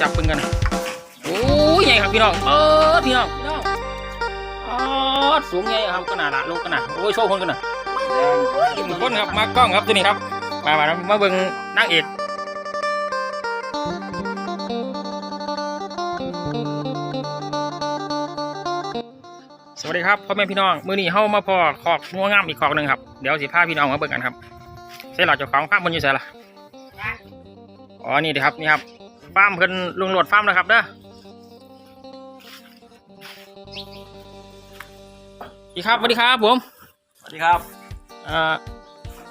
จับเบิ่งกันนะโอ้ยใหญ่ครับพี่น้องเออพี่น้องพี่น้องอ๋อสูงใหญ่ครับก็น่าละลูกก็น่าโอ้ยโชว์คนกันนะทุกคนครับมากล้องครับตัวนี้ครับ มามามาเบิ่งนางเอกสวัสดีครับพ่อแม่พี่น้องมือนี้เฮามาพอคอกงัวงามอีกคอกหนึ่งครับเดี๋ยวสิพาพี่น้องมาเบิ่งกันครับใช่หลักเจ้าของฟาร์มเพิ่นอยู่ไสล่ะอ๋อนี่เด้อครับนี่ครับ ฟาร์มเพิ่นลุงโหลดฟาร์มนะครับเด้อสวัสดีครับสวัสดีครับผมสวัสดีครับเอ่อ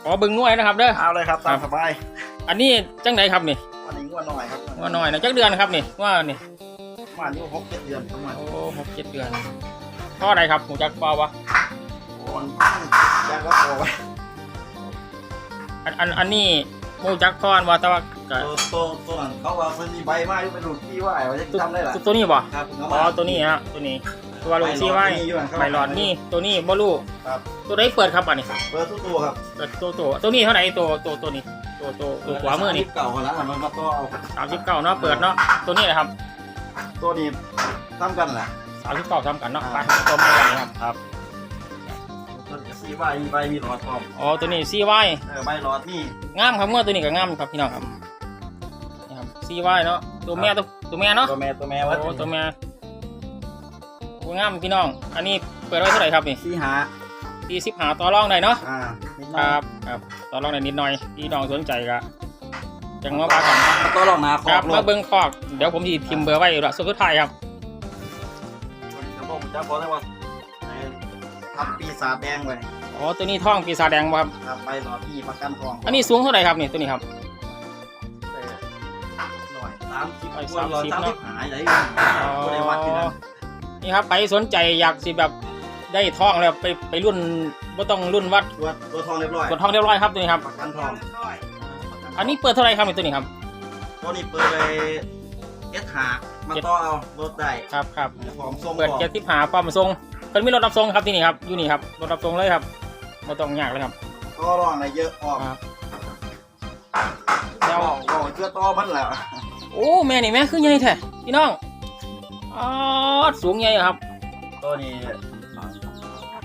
ขอเบิ่งงวยนะครับเด้อ เอาเลยครับตามสบายอันนี้จังไดครับนี่วันนี้งวดหน่อยครับว่าน้อยนะจักเดือนครับนี่ว่านี่ประมาณนี้หกเจ็ดเดือนประมาณโอ้หกเจ็ดเดือนพ่อใดครับหูจักเปล่าวะโอ้ยยากก็โตไว้อันอันอันนี้ หูจักพ่อนว่าแต่ว่าก็โตโตตัวนั้นเขาว่าเพิ่นมีใบไม้อยู่เป็นหลุดที่ว่าไอ้ว่าจะตัวทำได้หรอตัวนี้บ่ครับอ๋อตัวนี้ฮะตัวนี้ตัวลูกซีไว้มีอยู่นะครับใบหลอดนี่ตัวนี้บ่รู้ครับตัวไหนเปิดครับอันนี้เปิดทุกตัวครับเปิดตัวตัวตัวนี้เท่าไหร่ตัวตัวตัวนี้ตัวตัวตัวขวามือนี่เก่าคนละมันมาต่อเอาสามสิบเก้าเนาะเปิดเนาะตัวนี้นะครับ ตัวนี้ทำกันแหละสามสิบเก้าทำกันเนาะไปตัวใหม่กันนะครับครับ มันสีใบมีใบมีหลอดพร้อมอ๋อตัวนี้ซีไว้เออใบหลอดนี่งามครับเมื่อตัวนี้ก็งามครับพี่น้องครับนี่ครับซีไว้เนาะตัวแม่ตัวตัวแม่เนาะตัวแม่ตัวแม่วัดโอ้ตัวแม่โอ้งามพี่น้อง อันนี้เปิดไว้เท่าไหร่ครับนี่สีหาตีสิบหาต่อรองได้เนาะอ่านิดหคน่อยรับครับต่อรองได้นิดหน่อยพี่น้องสนใจก็จังมาว่ากันแล้วก็ลองนาคคอรับกลมางเบิ้งคอก เดี๋ยวผมจะพิมพ์เบอร์ไว้ละสุดท้ายครับจะบอกจะบอกได้ว่าไอ้ ทำปีศาจแดงไว้อ๋อตัวนี้ท่องปีศาจแดงบ่ครับครับไปรอที่ประกันทองอันนี้สูงเท่าไหร่ครับนี่ตัวนี้ครับหน่อยสามสิบร้อยคนร้อยสาสามมสิสิบบหายไหนก็ได้วัดที่นั่นนี่ครับไปสนใจอยากสิแบบได้ท่องแล้วไปไปรุ่นไม่ต้องรุ่นวัดตัวตัวทองเรียบร้อยกดท่องเรียบร้อยครับตัวนี้ครับประกันทองอันนี้เปิดเท่าไหร่ครับนี่ตัวนี้ครับตัวนี้เปิดเลยเอสหามาต่อเอารถได้ครับครับพร้อมส่งเปิดพร้อมเจ็ดสิบหาความทรง เพิ่นมีรถรับส่งครับที่นี่ครับอยู่นี่ครับรถรับส่งเลยครับไม่ต้องยากเลยครับต่อรองอะไรเยอะออกครับแล้วก็เชื่อต่อมันแหละโอ้แม่นี่แม่คือใหญ่แท้พี่น้องอ๋อสูงใหญ่ครับ ตัวนี้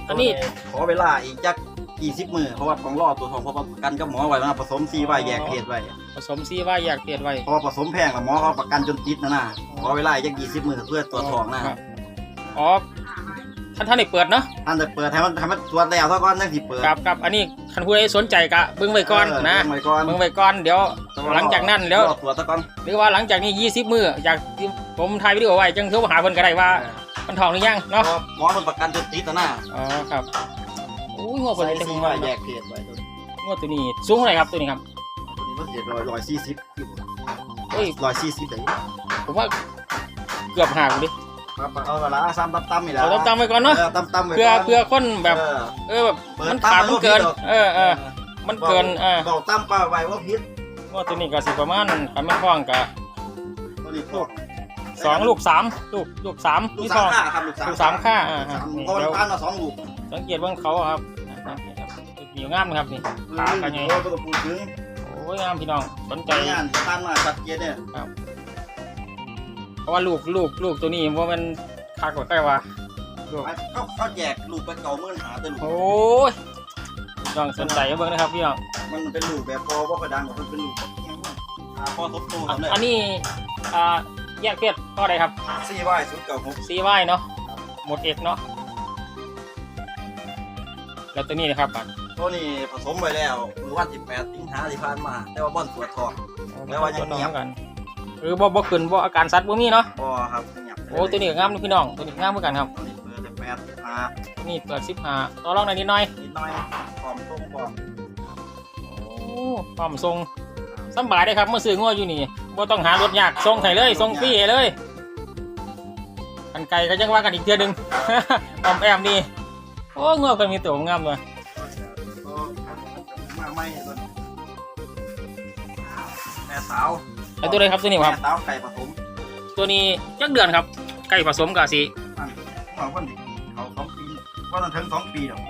อันนี้ขอเวลาอีกจักกี่สิบมือเพราะว่าต้องรอตัวทองเพราะว่าประกันกับหมอไว้นะผสมซีไว้แยกเพศไว้ผสมซีว่าอยากเปลี่ยนไว้เพราะว่าผสมแพงกับหมอเขาประกันจนติดนะนะขอเวลาอีกจักกี่สิบมือเพื่อตัวทองนะครับอ๋อ ท่านท่านได้เปิดเนาะท่านจะเปิดให้มันให้มันตรวจแล้วเท่าก่อนจังสิเปิดครับครับอันนี้คันผู้ใดสนใจกะเบิ่งไว้ก่อนนะเบิ่งไว้ก่อนเบิ่งไว้ก่อนเดี๋ยวหลังจากนั้นแล้วรอตรวจซะก่อนหรือว่าหลังจากนี้ 20 มื้ออยากที่ผมถ่ายวิดีโอไว้จังโทรมาหาเพิ่นก็ได้ว่ามันทองหรือยังเพเนาะราะหมอมันประกันจนติดนะนะอ๋อครับโอ้ยงวดเพิ่นใส่ได้ซีผมไว้ว่าแยกเพศไว้ตัวนี้งวดตัวนี้สูงเท่าไหร่ครับตัวนี้ครับตัวนี้มันเสียร้อยร้อยสี่สิบเฮ้ยร้อยสี่สิบเลยผมว่าเกือบห่างดิ ครับเอาลาซ้ำตั้มๆนี่แหละเราต้องจำไว้ก่อนเนาะออตั้มๆไว้เพื่อเพื่อคนแบบเออแบบมันขาดมันเกิน เออเออมันเกินเออบอกตั้มป้าไว้ว่าพิษงวดตัวนี้ก็สิประมาณคันแม่นท้องก็ตัวนี้พวกสองลูกสามลูกลูกสามลูกสามองค่าครับลูกสามค่าอ่าสามนี่เพราะเดี๋ยวมันพันมาสองลูกสังเกตเบิ่งเขาครับเหนี่ครับมีงามครับนี่ขากันไงโอ้ยงามพี่น้องสนใจงานตั้นมาชัดเจนเนี่ยครับ เพราะว่าลูกลูกลูกตัวนี้ว่ามันคักกว่าใกล้ว่าลูกเขาเขาแจกลูกไปเก่าเมื่อหาแต่ลูกโอ้ยพี่น้องสนใจเบิ่งนะครับพี่น้องมันเป็นลูกแบบพอว่าประดังมันเป็นลูกแบบยังไงอ่าพอทบตัวอันทำได้อันนี้อ่าแยกเพศก็ได้ครับซีไว้สุดเก่าหกซีไวเนาะหมดเอกเนาะแล้วตัวนี้นะครับอะตัวนี้ผสมไว้แล้วมือวันที่แปดสิงหาที่ผ่านมา แต่ว่าบ่อนตรวจทองแล้วว่ายังเงียบกัน หรือบ่บ่ขึ้นบ่อาการสัตว์บ่มีเนาะบ่ครับเงียบโอ้ตัวนี้ก็งามนะพี่น้องตัวนี้งามเหมือนกันครับตัวนี้เปิดแต่แปดสิบห้าตัวนี้เปิด15ต่อรองได้นิดหน่อยนิดหน่อยพร้อมตรงพร้อมโอ้ความทรงสำบายได้ครับเมื่อซื้องัวอยู่นี่บ่ต้องหารถยากส่งให้เลยส่งฟรีให้เลยกันไกลก็ยังว่ากันอีกเทื่อหนึงออมแอมนี่โอ้งัวก็มีตัวงามเลยก็มาไม่ตัวนี้แม่สาว แล้วตัวใดครับตัวนี้ครับเต้าไก่ผสมตัวนี้ยักเดือนครับไก่ผสมกับสี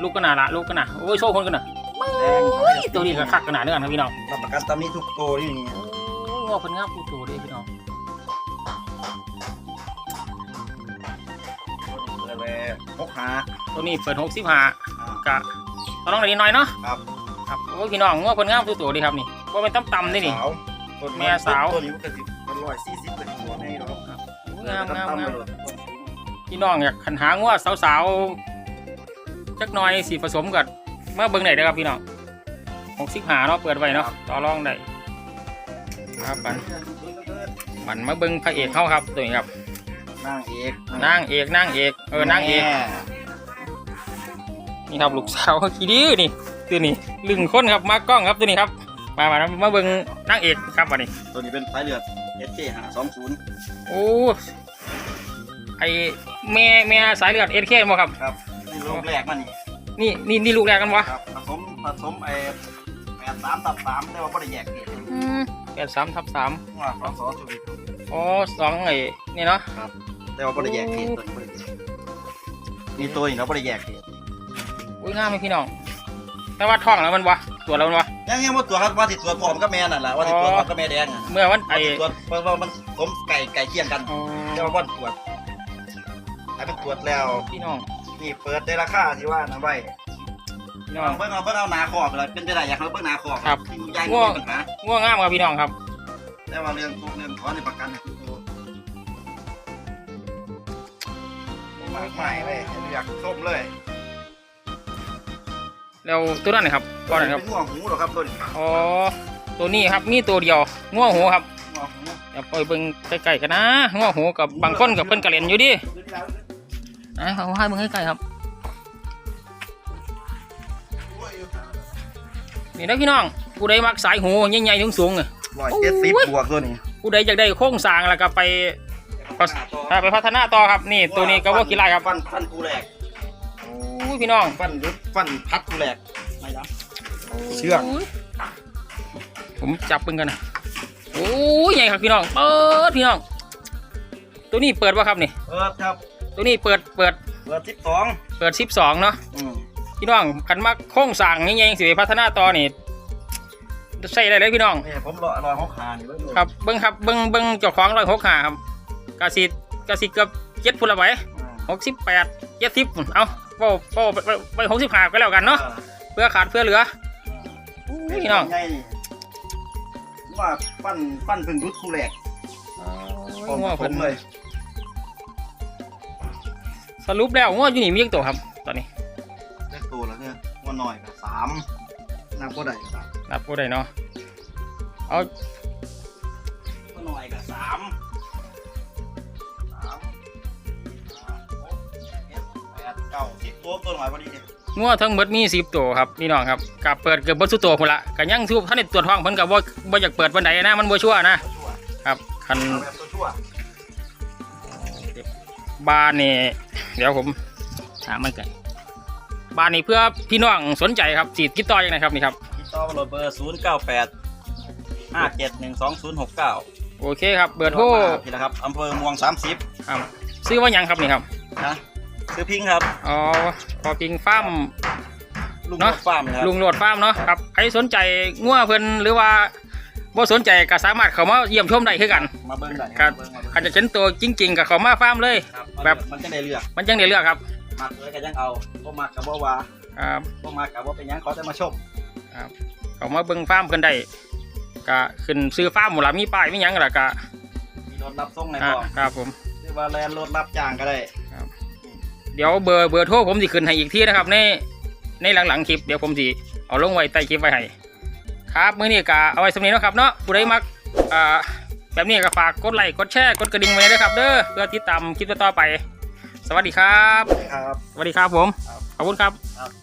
ลูกก็น่าละลูกก็น่าโอ้ยโชคคนกันน่ะเขาจตัวนี้ก็คักขน่าเนื้อครับพี่น้องรับกันตามนี้ทุกตัวนี่นี่โอ้ยงอเพิ่นงามกูตัวเด้พี่น้องเปิดเลยกหาตัวนี้เปิดหกสิบห้ากะตอนน้องหน่อยนิหน่อยเนาะครับครับโอ้ยพี่น้องงอเพิ่นงามกูตัวเด้ครับนี่ว่าเป็นต่ำๆได้นี่สาว ต้นแม่สาวตัวนี้มันก็สิบมันร้อยสี่สิบเป็นหัวในหรอกงามงามตั้งามๆเลยพี่น้องอยากขันหางัวสาวๆจักหน่อยสีผสมกับเมื่อเบิ่งไหนได้อครับพี่น้องหกสิบห้าเนาะเปิดไว้เนาะต่อรองได้ครับมันมันมาเบิ่งพระเอกเข้าครับตัวนี้ครับนางเอกนางเอกนางเอกเออนางเอกแม่นี่ครับลูกสาวขี้ดื้อนี่ตัวนี้ลึงค้นครับมากล้องครับตัวนี้ครับ มามามาเบิ่งนางเอกครับวันนี้ ตัวนี้เป็นสายเลือดเอสเจหาสองศูนย์โอ้ไอแม่แม่สายเลือดเอสเคบ่ครับ ครับนี่ลูกแรกมันนี่นี่นี่นี่ลูกแรกกันวะครับผสมผสมไอ้แปดสามตับสามแต่ว่าไม่ได้แยกเกศแปดสามทับสามว่าสองสองจุดอ๋อสองไอ้นี่เนาะแต่ว่าไม่ได้แยกเกศตัวนี้บ่ได้แยกนี่ตัวนี้เราไม่ได้แยกเกศอุ้ยงามไหมพี่น้อง แต่ว่าท้องแล้วมันวะตัวแล้วมันวะ ยังยังว่าตัวครับว่าติดตัวพร้อมกับแม่นั่นแหละว่าติดตัวพร้อมกับแม่แดงอะเมื่อวันไอ้ไอ้ตัวเพราะว่ามันผมไก่ไก่เคียงกันอ๋อแต่ว่าวันตรวจไอ้เป็นตรวจแล้วพี่น้องนี่เปิดได้ราคาที่ว่านะไว้พี่น้องเบิ่งเอาเบิ่งเอาหนาคอบเลยเป็นไปได้อยากให้เบิ่งหนาคอบครับที่ใหญ่ไม่มีปัญหาง่วงงามครับพี่น้องครับแต่ว่าเรื่องทุกเรื่องถอนในประกันเนี่ยคือมากมายเลยอยากส้มเลย แล้วตัวนั้นนะครับ ตัวนั้นครับเป็นง่วงหูเหรอครับตัวนี้อ๋อตัวนี้ครับนี่ตัวเดียวง่วงหูครับง่วงหูอย่าปล่อยเบิ่งใกล้ๆกันนะง่วงหูกับบางคนกับเพิ่นกระเล่นอยู่ดินะเอาให้เบิ่งใกล้ๆครับนี่นะพี่น้องผู้ใดมักสายหูใหญ่ๆสูงๆอะร้อยเจ็ดสิบบวกตัวนี้ผู้ใดอยากได้โครงสร้างแล้วก็ไปถ้าไปพัฒนาต่อครับนี่ตัวนี้ก็ว่ากี่ไรครับฟันฟันกูแหลกอู้พี่น้องฟันหรือฟันพัดกูแหลกไม่นะ เชื่องผมจับเบิ่งกันนะโอ้ยใหญ่ครับพี่น้องเปิดพี่น้อง ตัวนี้เปิดวะครับนี่เปิดครับ ตัวนี้เปิดเปิดเปิดสิบสองเปิดสิบสองเนาะอืมพี่น้องคันมาโครงสร้างนี่ยังสิไปพัฒนาต่อนี่ใส่ได้เลยพี่น้องนี่ผมรอรอหกขานี่เบิ่งดูครับเบิ้งครับเบิ้งเบิ้งเจ้าของร้อยหกหาครับกาสิกาสิเกือบเจ็ดพุ่นละไว้อืมหกสิบแปดเจ็ดสิบเอาโป้โป้ไปไปไปหกสิบห้าก็แล้วกันเนาะเพื่อขาดเพื่อเหลือ อู้ยพี่น้องไงนี่ว่าฟันฟันเพิ่งรุดกูแหลกผมง้อผเพิ่นมเลย สรุปแล้วง้ออยู่นี่มีกี่ตัวครับ ตอนนี้เล็กตัวแล้วเนี่ยว่าหน่อยกับสามนับก็ได้ครับนับผู้ใดเนาะเอาว่าหน่อยกับสามสามห้าหกเจ็ดแปดเก้าสิบตัวตัวหน่อยพอดีเนี่ย ง้อทั้งหมดมีสิบตัวครับพี่น้องครับกับเปิดเกือบเบดสุดตัวพุ่นละกันยังทุบท่านในตรวจห้องเพิ่นกับว่าบ่อยากเปิดวันใดนะมันบ่ชัวร์นะตัวชั่วครับคันเอาแบบตัวชั่วบ้านนี่เดี๋ยวผมถามมันกันบ้านนี่เพื่อพี่น้องสนใจครับสิติดต่อยังไงครับนี่ครับติดต่อมาโหลดเบอร์ศูนย์เก้าแปดห้าเจ็ดหนึ่งสองศูนย์หกเก้าโอเคครับเบอร์โทรพี่นะครับอำเภอเม่วงสามสิบครับซื้อว่าหยังครับนี่ครับนะ ซื้อพิงค์ครับ อ๋อพอปิงฟาร์มลุงเนอะรถฟาร์มนะครับลุงโหลดฟาร์มเนาะครับใครสนใจงัวเพิ่นหรือว่าบ่สนใจก็สามารถเข้ามาเยี่ยมชมได้คือกันมาเบิ้งได้ครับมาเบิ่งมาเบิ่งอาจจะเห็นตัวจริง ๆกับเขามาฟาร์มเลย ครับแบบมันจะได้เลือกมันจังได้เลือกครับมักเลยก็ยังเอาบ่มักกับบ่ว่าครับ บ่มักกับบ่เป็นหยังขอแต่มาชมเขามาเบิ่งฟาร์มเพิ่นได้ก็ขึ้นซื้อฟาร์มหมดละมีป้ายมีหยังล่ะก็มีรถรับส่งในอ่าบ่อครับผมหรือว่าแลนรถรับจ้างก็ได้ เดี๋ยวเบอร์เบอร์โทรผมสิขึ้นให้อีกทีนะครับ ในในหลังๆคลิปเดี๋ยวผมสิเอาลงไว้ใต้คลิปไว้ให้ครับมื้อนี้ก็เอาไว้สำนี้เนาะครับเนาะผู้ใดมักอ่าแบบนี้ก็ฝากกดไลค์กดแชร์กดกระดิ่งไว้ด้วยครับเด้อเพื่อติดตามคลิปต่อๆไป สวัสดีครับ ครับ สวัสดีครับผมครับขอบคุณครับครับ